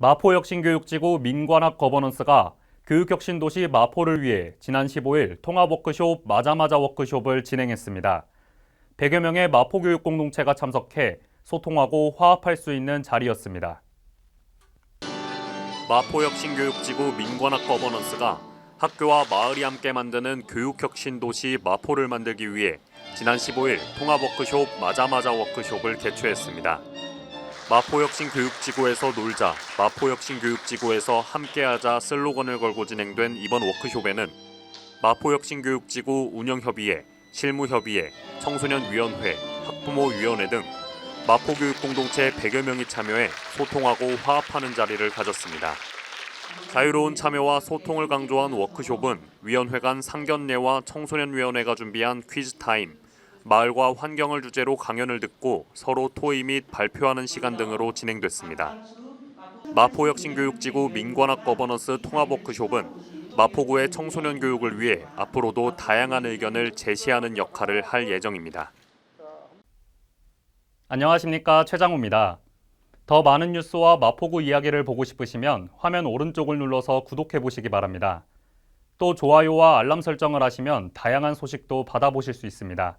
마포혁신교육지구 민관학 거버넌스가 교육혁신 도시 마포를 위해 지난 15일 통합 워크숍 마자마자 워크숍을 진행했습니다. 100여 명의 마포교육 공동체가 참석해 소통하고 화합할 수 있는 자리였습니다. 마포혁신교육지구 민관학 거버넌스가 학교와 마을이 함께 만드는 교육혁신 도시 마포를 만들기 위해 지난 15일 통합 워크숍 마자마자 워크숍을 개최했습니다. 마포혁신교육지구에서 놀자, 마포혁신교육지구에서 함께하자 슬로건을 걸고 진행된 이번 워크숍에는 마포혁신교육지구 운영협의회, 실무협의회, 청소년위원회, 학부모위원회 등 마포교육공동체 100여 명이 참여해 소통하고 화합하는 자리를 가졌습니다. 자유로운 참여와 소통을 강조한 워크숍은 위원회 간 상견례와 청소년위원회가 준비한 퀴즈 타임, 마을과 환경을 주제로 강연을 듣고 서로 토의 및 발표하는 시간 등으로 진행됐습니다. 마포혁신교육지구 민관학 거버넌스 통합 워크숍은 마포구의 청소년 교육을 위해 앞으로도 다양한 의견을 제시하는 역할을 할 예정입니다. 안녕하십니까 최장우입니다. 더 많은 뉴스와 마포구 이야기를 보고 싶으시면 화면 오른쪽을 눌러서 구독해 보시기 바랍니다. 또 좋아요와 알람 설정을 하시면 다양한 소식도 받아보실 수 있습니다.